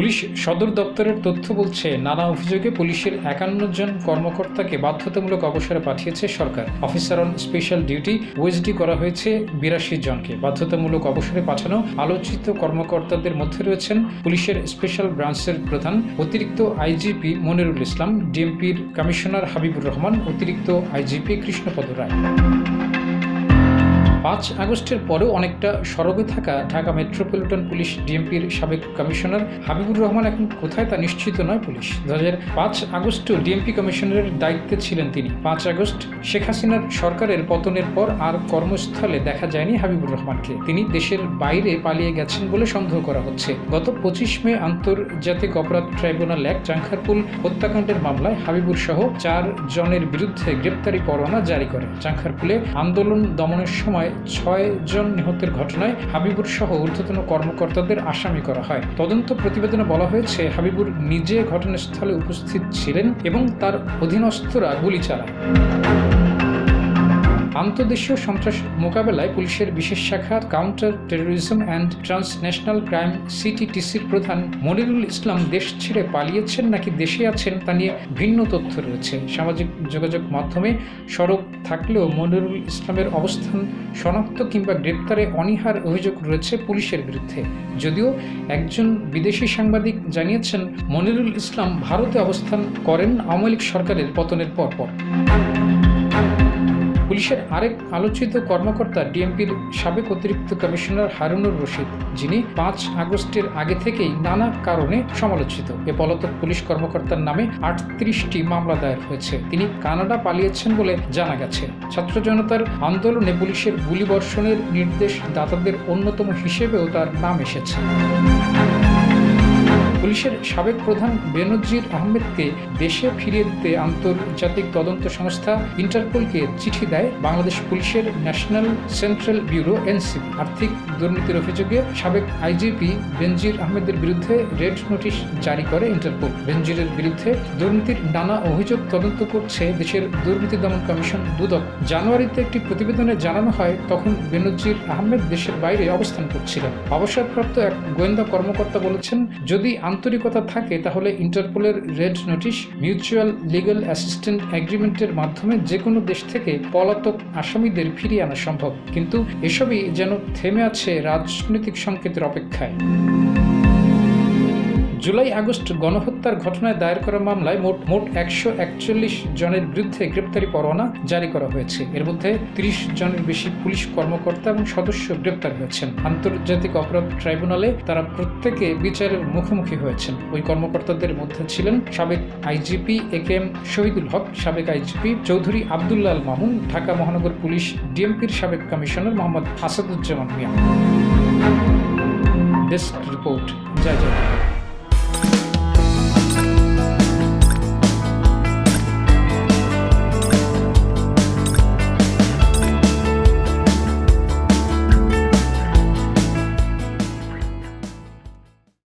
Police সদর দপ্তরের তথ্য বলছে, নানা অভিযোগে পুলিশের একান্ন জন কর্মকর্তাকে বাধ্যতামূলক অবসরে পাঠিয়েছে সরকার। Officer on special duty OSD করা হয়েছে বিরাশি জনকে। বাধ্যতামূলক অবসরে পাঠানো আলোচিত কর্মকর্তাদের মধ্যে রয়েছেন পুলিশের স্পেশাল ব্রাঞ্চের প্রধান, অতিরিক্ত আইজিপি মনিরুল ইসলাম, ডিএমপির কমিশনার হাবিবুর রহমান, অতিরিক্ত আইজিপি কৃষ্ণপদ রায়। পাঁচ আগস্টের পরেও অনেকটা সরবে থাকা ঢাকা মেট্রোপলিটন পুলিশ ডিএমপির সাবেক কমিশনার হাবিবুর রহমান এখন কোথায় তা নিশ্চিত নয় পুলিশ। দু হাজার পাঁচ আগস্টও ডিএমপি কমিশনারের দায়িত্বে ছিলেন তিনি। পাঁচ আগস্ট শেখ হাসিনার সরকারের পতনের পর আর কর্মস্থলে দেখা যায়নি হাবিবুর রহমানকে। তিনি দেশের বাইরে পালিয়ে গেছেন বলে সন্দেহ করা হচ্ছে। গত পঁচিশ মে আন্তর্জাতিক অপরাধ ট্রাইব্যুনাল এক চাংখারপুল হত্যাকাণ্ডের মামলায় হাবিবুর সহ চার জনের বিরুদ্ধে গ্রেপ্তারি পরোয়ানা জারি করে। চাংখারপুলে আন্দোলন দমনের সময় ছয় জন নিহতের ঘটনায় হাবিবুর সহ ঊর্ধ্বতন কর্মকর্তাদের আসামি করা হয়। তদন্ত প্রতিবেদনে বলা হয়েছে, হাবিবুর নিজে ঘটনাস্থলে উপস্থিত ছিলেন এবং তার অধীনস্থরা গুলি চালায়। আন্তর্দেশীয় সন্ত্রাস মোকাবেলায় পুলিশের বিশেষ শাখার counter terrorism and transnational crime সিটিটিসির প্রধান মনিরুল ইসলাম দেশ ছেড়ে পালিয়েছেন নাকি দেশে আছেন তা নিয়ে ভিন্ন তথ্য রয়েছে। সামাজিক যোগাযোগ মাধ্যমে সরব থাকলেও মনিরুল ইসলামের অবস্থান শনাক্ত কিংবা গ্রেপ্তারে অনীহার অভিযোগ রয়েছে পুলিশের বিরুদ্ধে। যদিও একজন বিদেশি সাংবাদিক জানিয়েছেন, মনিরুল ইসলাম ভারতে অবস্থান করেন আওয়ামী লীগ সরকারের পতনের পরপর। পুলিশের আরেক আলোচিত কর্মকর্তা ডিএমপির সাবেক অতিরিক্ত কমিশনার হারুনুর রশিদ, যিনি পাঁচ আগস্টের আগে থেকেই নানা কারণে সমালোচিত। এ পলাতক পুলিশ কর্মকর্তার নামে আটত্রিশটি মামলা দায়ের হয়েছে। তিনি কানাডা পালিয়েছেন বলে জানা গেছে। ছাত্র জনতার আন্দোলনে পুলিশের গুলিবর্ষণের নির্দেশ দাতাদের অন্যতম হিসেবেও তার নাম এসেছে। পুলিশের সাবেক প্রধান বেনজির আহমেদকে দেশে ফিরিয়ে দিতে আন্তর্জাতিক তদন্ত সংস্থা ইন্টারপোলকে চিঠি দেয় বাংলাদেশ পুলিশের ন্যাশনাল সেন্ট্রাল ব্যুরো এনসিবি আর্থিক দুর্নীতির অভিযোগে সাবেক আইজিপি বেনজির আহমেদের বিরুদ্ধে রেড নোটিশ জারি করে ইন্টারপোল। বেনজিরের বিরুদ্ধে দুর্নীতির নানা অভিযোগ তদন্ত করছে দেশের দুর্নীতি দমন কমিশন দুদক। জানুয়ারিতে একটি প্রতিবেদনে জানানো হয়, তখন বেনজির আহমেদ দেশের বাইরে অবস্থান করছিলেন। অবসরপ্রাপ্ত এক গোয়েন্দা কর্মকর্তা বলেছেন, যদি আন্তরিকতা থাকে, তাহলে ইন্টারপোলের red notice, mutual legal assistant অ্যাগ্রিমেন্টের মাধ্যমে যে কোনো দেশ থেকে পলাতক আসামিদের ফিরিয়ে আনা সম্ভব। কিন্তু এসবই যেন থেমে আছে রাজনৈতিক সংকেতের অপেক্ষায়। জুলাই আগস্ট গণহত্যার ঘটনায় দায়ের করা মামলায় মোট মোট একশো একচল্লিশ জনের বিরুদ্ধে গ্রেপ্তারি পরোয়ানা জারি করা হয়েছে। এর মধ্যে ত্রিশ জনের বেশি পুলিশ কর্মকর্তা এবং সদস্য গ্রেপ্তার হয়েছেন। আন্তর্জাতিক অপরাধ ট্রাইব্যুনালে তারা প্রত্যেকে বিচারের মুখোমুখি হয়েছেন। ওই কর্মকর্তাদের মধ্যে ছিলেন সাবেক IGP A K M Shahidul Haque, সাবেক আইজিপি চৌধুরী আবদুল্লাল মামুন, ঢাকা মহানগর পুলিশ ডিএমপির সাবেক commissioner Mohammad Asaduzzaman Mia. Desk report, জয় জয়।